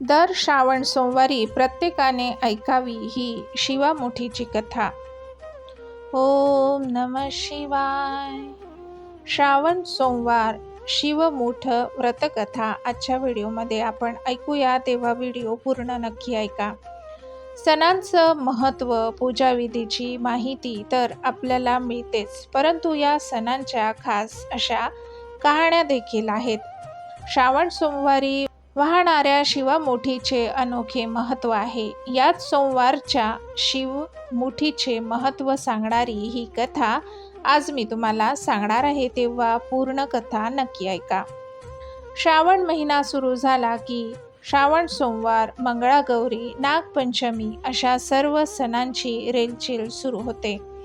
दर श्रावण सोमवारी प्रत्येकाने ऐकावी ही शिवामुठीची कथा. ओम नम शिवाय. श्रावण सोमवार शिवमुठ व्रतकथा आजच्या व्हिडिओमध्ये आपण ऐकूया तेव्हा व्हिडिओ पूर्ण नक्की ऐका. सणांचं महत्त्व पूजाविधीची माहिती तर आपल्याला मिळतेच परंतु या सणांच्या खास अशा कहाण्या देखील आहेत. श्रावण सोमवारी वाहणाऱ्या शिवामुठीचे अनोखे महत्त्व आहे. याच सोमवारच्या शिवमुठीचे महत्त्व सांगणारी ही कथा आज मी तुम्हाला सांगणार आहे तेव्हा पूर्ण कथा नक्की ऐका. श्रावण महिना सुरू झाला की श्रावण सोमवार मंगळागौरी नागपंचमी अशा सर्व सणांची रेलचेल सुरू होते.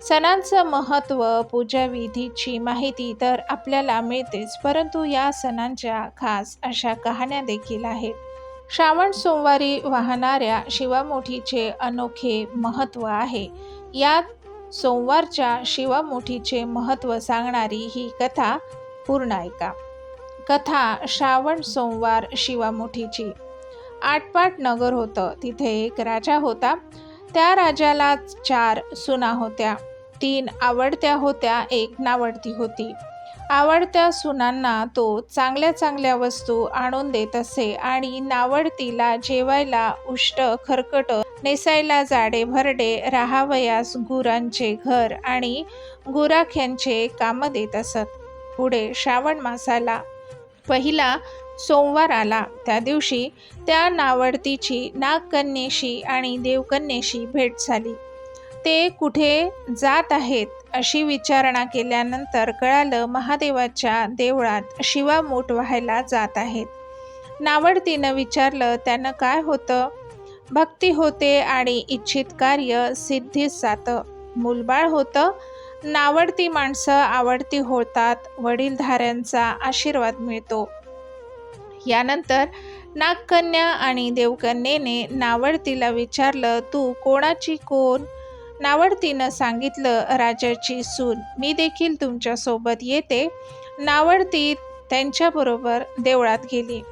सणांचं महत्त्व पूजाविधीची माहिती तर आपल्याला मिळतेच परंतु या सणांच्या खास अशा कहाण्या देखील आहेत. श्रावण सोमवारी वाहणाऱ्या शिवामुठीचे अनोखे महत्त्व आहे. यात सोमवारच्या शिवामुठीचे महत्त्व सांगणारी ही कथा पूर्ण ऐका. कथा श्रावण सोमवार शिवामुठीची. आटपाट नगर होतं तिथे एक राजा होता. त्या राजाला चार सुना होत्या. तीन आवडत्या होत्या एक नावडती होती. आवडत्या सुनांना तो चांगल्या चांगल्या वस्तू आणून देत असे आणि नावडतीला जेवायला उष्ट खरकट नेसायला जाडे भरडे राहावयास गुरांचे घर आणि गुराख्यांचे काम देत असत. पुढे श्रावण मासाला पहिला सोमवार आला. त्या दिवशी त्या नावडतीची नागकन्येशी आणि देवकन्येशी भेट झाली. ते कुठे जात आहेत अशी विचारणा केल्यानंतर कळालं महादेवाच्या देवळात शिवामूठ व्हायला जात आहेत. नावडतीनं विचारलं त्यानं काय होतं? भक्ती होते आणि इच्छित कार्य सिद्धीस जातं. मूलबाळ होतं नावडती माणसं आवडती होतात वडीलधाऱ्यांचा आशीर्वाद मिळतो. यानंतर नागकन्या आणि देवकन्येने नावडतीला विचारलं तू कोणाची कोण? नावडतीनं सांगितलं राजाची सून. मी देखील तुमच्यासोबत येते. नावडती त्यांच्याबरोबर देवळात गेली.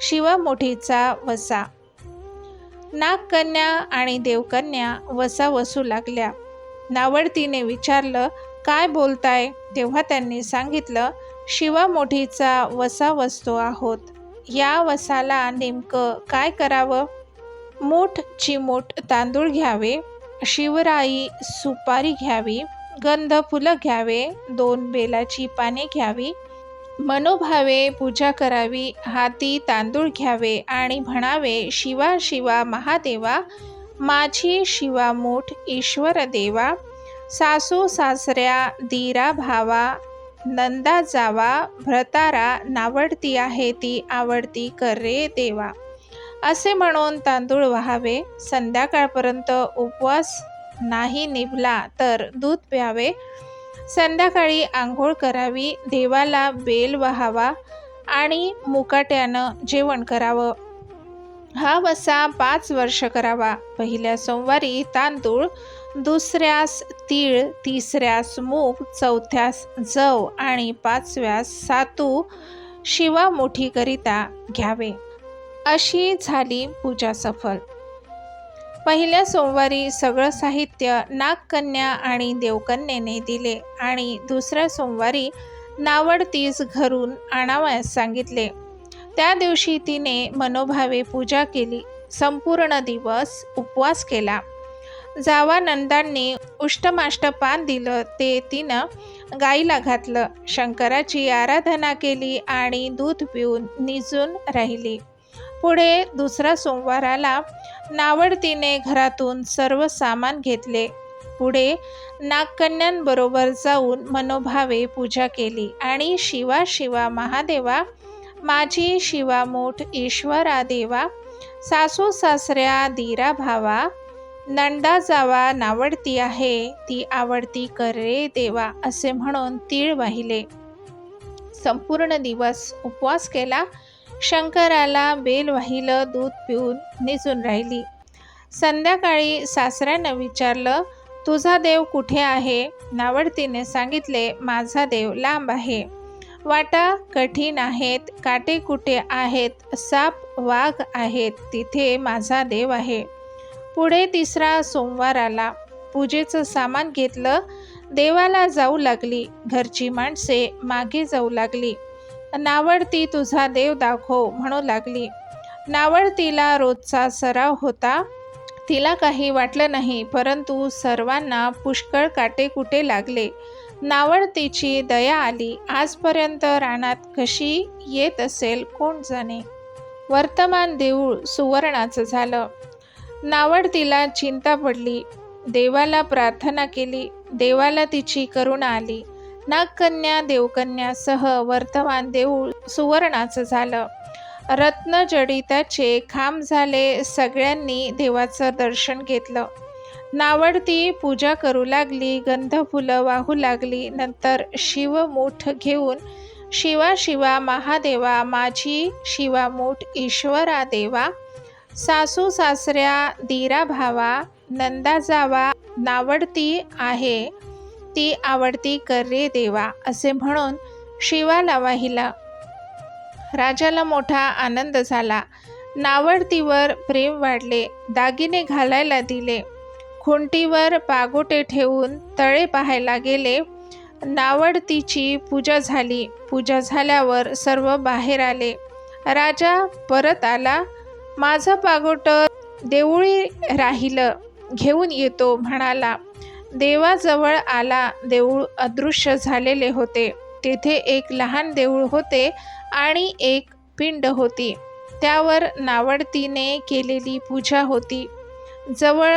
शिवामुठीचा वसा. नागकन्या आणि देवकन्या वसा वसू लागल्या. नावडतीने विचारलं काय बोलताय? तेव्हा त्यांनी सांगितलं शिवामोठीचा वसा वसतो आहोत. या वसाला नेमकं काय करावं? मूठ चिमूट तांदूळ घ्यावे शिवराई सुपारी घ्यावी गंध फुलं घ्यावे दोन बेलाची पाने घ्यावी मनोभावे पूजा करावी हाती तांदूळ घ्यावे आणि म्हणावे शिवा शिवा महादेवा माझी शिवामूठ ईश्वर देवा सासू सासऱ्या दीरा भावा नंदा जावा भ्रतारा नावडती आहे ती आवडती कर रे देवा. असे म्हणून तांदूळ व्हावे संध्याकाळपर्यंत उपवास नाही निभला तर दूध प्यावे. संध्याकाळी आंघोळ करावी देवाला बेल व्हावा आणि मुकाट्यानं जेवण करावं. हा वसा पाच वर्ष करावा. पहिल्या सोमवारी तांदूळ दुसऱ्यास तीळ तिसऱ्यास मूग चौथ्यास जव आणि पाचव्यास सातू शिवा मोठीकरिता घ्यावे. अशी झाली पूजा सफल. पहिल्या सोमवारी सगळं साहित्य नागकन्या आणि देवकन्येने दिले आणि दुसऱ्या सोमवारी नावडतीस घरून आणावयास सांगितले. त्या दिवशी तिने मनोभावे पूजा केली. संपूर्ण दिवस उपवास केला. जावा नंदांनी दिलं. ते तिनं गाईला घातलं. शंकराची आराधना केली आणि दूध पिऊन निजून राहिली. पुढे दुसरा सोमवार आला नावडतीने घरातून सर्व सामान घेतले. पुढे नागकन्यांबरोबर जाऊन मनोभावे पूजा केली आणि शिवा शिवा महादेवा माझी शिवामूठ ईश्वरा देवा सासू सासऱ्या दीरा भावा नंदा जावा नावडती आहे ती आवडती करे देवा असे म्हणून तीळ वाहिले. संपूर्ण दिवस उपवास केला शंकराला बेल वाहिलं दूध पिऊन निजून राहिली. संध्याकाळी सासऱ्यानं विचारलं तुझा देव कुठे आहे? नावडतीने सांगितले माझा देव लांब आहे. वाटा कठीण आहेत काटे कुटे आहेत साप वाघ आहेत तिथे माझा देव आहे. पुढे तिसरा सोमवार आला. पूजेचं सामान घेतलं देवाला जाऊ लागली. घरची माणसे मागे जाऊ लागली. नावडती तुझा देव दाखव म्हणू लागली. नावडतीला रोजचा सराव होता. तिला काही वाटलं नाही परंतु सर्वांना पुष्कळ काटे कुठे लागले? नावडतीची दया आली. आजपर्यंत रानात कशी येत असेल कोण जाणे? वर्तमान देऊळ सुवर्णाचं झालं. नावडतीला चिंता पडली. देवाला प्रार्थना केली. देवाला तिची करुणा आली. नागकन्या देवकन्यासह वर्तमान देऊळ सुवर्णाचं झालं. रत्नजडिताचे खांब झाले. सगळ्यांनी देवाचं दर्शन घेतलं. नावडती पूजा करू लागली गंधफुलं वाहू लागली. नंतर शिवमूठ घेऊन शिवा शिवा महादेवा माझी शिवामूठ ईश्वरा देवा सासू सासऱ्या दीरा भावा नंदा जावा नावडती आहे ती आवडती कर रे देवा असे म्हणून शिवाला वाहिला राजाला मोठा आनंद झाला. नावडतीवर प्रेम वाढले दागिने घालायला दिले. खुंटीवर पागोटे ठेवून तळे पाहायला गेले. नावडतीची पूजा झाली. पूजा झाल्यावर सर्व बाहेर आले. राजा परत आला. माझं पागोटं देऊळी राहिलं घेऊन येतो म्हणाला. देवाजवळ आला. देऊळ अदृश्य झालेले होते. तेथे एक लहान देऊळ होते आणि एक पिंड होती. त्यावर नावडतीने केलेली पूजा होती. जवळ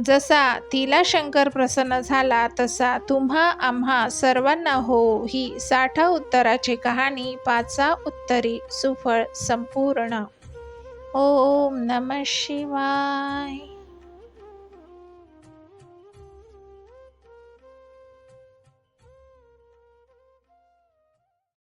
जसा तिला शंकर प्रसन्न झाला तसा तुम्हा आम्हा सर्वांना हो ही साठा उत्तराची कहाणी पाचा उत्तरी सुफळ संपूर्ण. ओम नम शिवाय.